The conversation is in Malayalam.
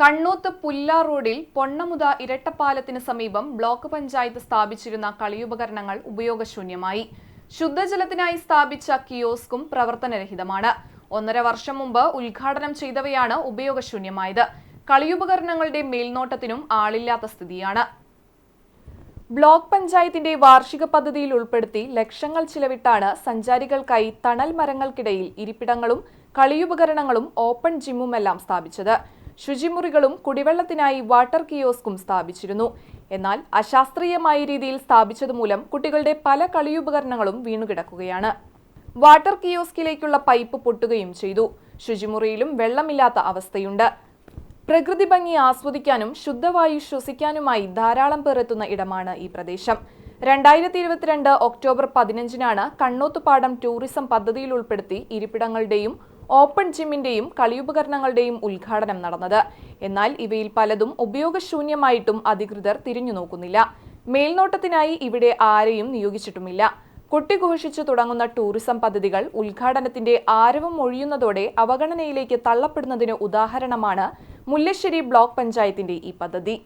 കണ്ണൂത്ത് പുല്ലാ റോഡിൽ പൊണ്ണമുത ഇരട്ടപ്പാലത്തിന് സമീപം ബ്ലോക്ക് പഞ്ചായത്ത് സ്ഥാപിച്ചിരുന്ന കളിയുപകരണങ്ങൾ ഉപയോഗശൂന്യമായി. ശുദ്ധജലത്തിനായി സ്ഥാപിച്ച കിയോസ്കും പ്രവർത്തനരഹിതമാണ്. ഒന്നര വർഷം മുമ്പ് ഉദ്ഘാടനം ചെയ്തവയാണ് ഉപയോഗശൂന്യമായത്. കളിയുപകരണങ്ങളുടെ മേൽനോട്ടത്തിനും ആളില്ലാത്ത സ്ഥിതിയാണ്. ബ്ലോക്ക് പഞ്ചായത്തിന്റെ വാർഷിക പദ്ധതിയിൽ ഉൾപ്പെടുത്തി ലക്ഷങ്ങൾ ചിലവിട്ടാണ് സഞ്ചാരികൾക്കായി തണൽ മരങ്ങൾക്കിടയിൽ ഇരിപ്പിടങ്ങളും കളിയുപകരണങ്ങളും ഓപ്പൺ ജിമ്മുമെല്ലാം സ്ഥാപിച്ചത്. ശുചിമുറികളും കുടിവെള്ളത്തിനായി വാട്ടർ കിയോസ്കും സ്ഥാപിച്ചിരുന്നു. എന്നാൽ അശാസ്ത്രീയമായ രീതിയിൽ സ്ഥാപിച്ചതുമൂലം കുട്ടികളുടെ പല കളിയുപകരണങ്ങളും വീണുകിടക്കുകയാണ്. വാട്ടർ കിയോസ്കിലേക്കുള്ള പൈപ്പ് പൊട്ടുകയും ചെയ്തു. ശുചിമുറിയിലും വെള്ളമില്ലാത്ത അവസ്ഥയുണ്ട്. പ്രകൃതി ഭംഗി ആസ്വദിക്കാനും ശുദ്ധവായു ശ്വസിക്കാനുമായി ധാരാളം പേർ എത്തുന്ന ഇടമാണ് ഈ പ്രദേശം. രണ്ടായിരത്തി ഇരുപത്തിരണ്ട് ഒക്ടോബർ പതിനഞ്ചിനാണ് കണ്ണോത്തുപാടം ടൂറിസം പദ്ധതിയിൽ ഉൾപ്പെടുത്തി ഇരിപ്പിടങ്ങളുടെയും ഓപ്പൺ ജിമ്മിന്റെയും കളിയുപകരണങ്ങളുടെയും ഉദ്ഘാടനം നടന്നത്. എന്നാൽ ഇവയിൽ പലതും ഉപയോഗശൂന്യമായിട്ടും അധികൃതർ തിരിഞ്ഞു നോക്കുന്നില്ല മേൽനോട്ടത്തിനായി ഇവിടെ ആരെയും നിയോഗിച്ചിട്ടുമില്ല. കൊട്ടിഘോഷിച്ചു തുടങ്ങുന്ന ടൂറിസം പദ്ധതികൾ ഉദ്ഘാടനത്തിന്റെ ആരവം ഒഴിയുന്നതോടെ അവഗണനയിലേക്ക് തള്ളപ്പെടുന്നതിന് ഉദാഹരണമാണ് മുല്ലശ്ശേരി ബ്ലോക്ക് പഞ്ചായത്തിന്റെ ഈ പദ്ധതി.